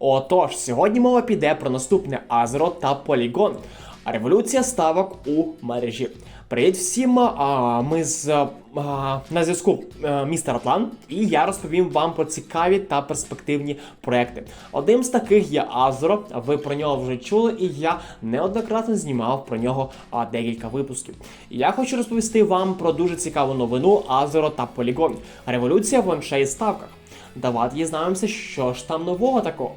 Отож, сьогодні мова піде про наступне Азеро та Полігон. Революція ставок у мережі. Привіт всім! А, Ми з а, на зв'язку е, містер Атлант, і я розповім вам про цікаві та перспективні проекти. Одним з таких є Азеро. Ви про нього вже чули, і я неоднократно знімав про нього а, декілька випусків. Я хочу розповісти вам про дуже цікаву новину Азеро та Полігон. Революція в оншей ставках. Давайте дізнаємося, що ж там нового такого.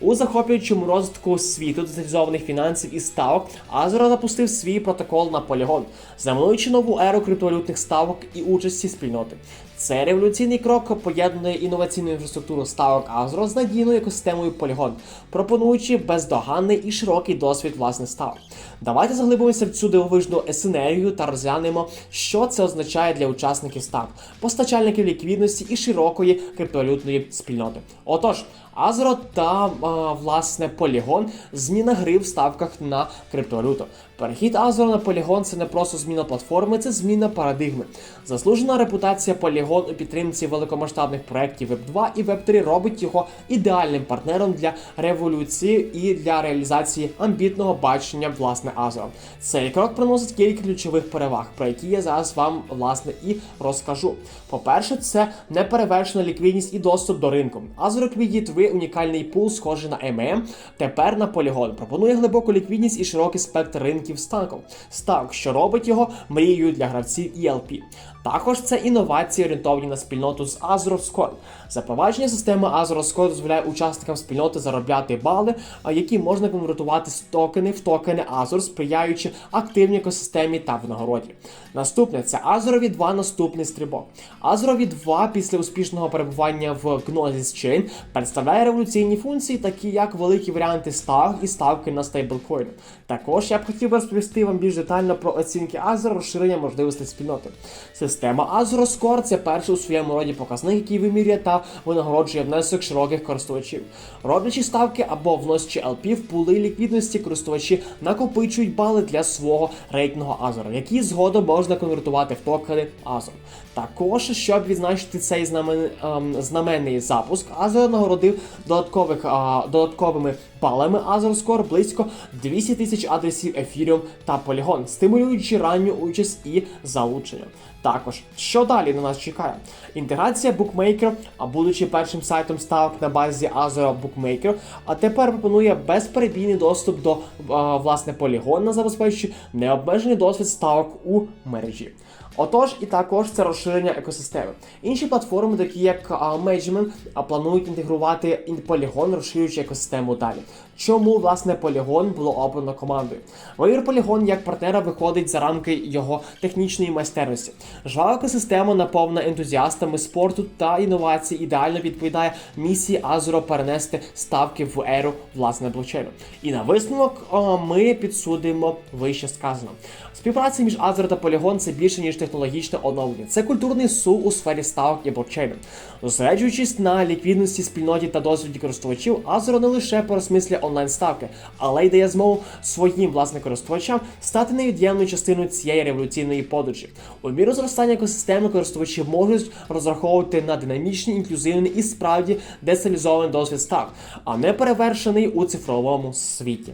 У захоплюючому розвитку світу децентралізованих фінансів і ставок Азера запустив свій протокол на полігон, замануючи нову еру криптовалютних ставок і участі спільноти. Цей революційний крок поєднує інноваційну інфраструктуру ставок Азеро з надійною екосистемою полігон, пропонуючи бездоганний і широкий досвід власних ставок. Давайте заглибимося в цю дивовижну есенергію та розглянемо, що це означає для учасників ставок, постачальників ліквідності і широкої криптовалютної спільноти. Отож, Азеро та а, власне полігон зміна гри в ставках на криптовалюту. Перехід Азеро на полігон це не просто зміна платформи, це зміна парадигми. Заслужена репутація полігон у підтримці великомасштабних проєктів Web 2 і Web 3 робить його ідеальним партнером для революції і для реалізації амбітного бачення власне Азеро. Цей крок приносить кілька ключових переваг, про які я зараз вам власне і розкажу. По-перше, це неперевершена ліквідність і доступ до ринку. Азеро Liquidity унікальний пул, схожий на MM, тепер на полігон. Пропонує глибоку ліквідність і широкий спектр ринків ставок, ставок, що робить його мрією для гравців ELP. Також це інновації, орієнтовані на спільноту з Azure. Запровадження системи Azure дозволяє учасникам спільноти заробляти бали, які можна конвертувати з токени в токени Azure, сприяючи активній екосистемі та винагороді. Наступне це Azure 2 наступний стрибок. Azure 2 після успішного перебування в Gnosis Chain представляє революційні функції, такі як великі варіанти ставок і ставки на стейблкоїни. Також я б хотів розповісти вам більш детально про оцінки Azure, розширення можливостей спільноти. Система Azure це перший у своєму роді показник, який вимірює та винагороджує внесок широких користувачів. Роблячи ставки або вносячи LP в пули ліквідності, користувачі накопичують бали для свого рейтингу Azure, які згодом можна конвертувати в токени Azure. Також, щоб відзначити цей знамен, ем, знаменний запуск, Azure нагородив додаткових, а, додатковими балами Azure Score близько 200 тисяч адресів Ethereum та Polygon, стимулюючи ранню участь і залучення. Також, що далі на нас чекає? Інтеграція букмейкерів, а будучи першим сайтом ставок на базі Azure Bookmaker, а тепер пропонує безперебійний доступ до а, власне полігона, забезпечуючи необмежений досвід ставок у мережі. Отож, і також це розширення екосистеми. Інші платформи, такі як Management, планують інтегрувати полігон, розширюючи екосистему далі. Чому власне полігон було обрано командою? Вибір полігон як партнера виходить за рамки його технічної майстерності. Жвава екосистема, наповнена ентузіастами спорту та інновацій, ідеально відповідає місії Азуро перенести ставки в еру власне блокчейну. І на висновок ми підсудимо вище сказано. Співпраця між Азуро та Полігон це більше ніж технологічне оновлення. Це культурний сув у сфері ставок і блокчейну. Зосереджуючись на ліквідності спільноті та досвіді користувачів, Азуро не лише пересмислює онлайн ставки, але й дає змогу своїм власним користувачам стати невід'ємною частиною цієї революційної подорожі. У міру зростання екосистеми користувачі можуть розраховувати на динамічний, інклюзивний і справді децентралізований досвід ставок, а не перевершений у цифровому світі.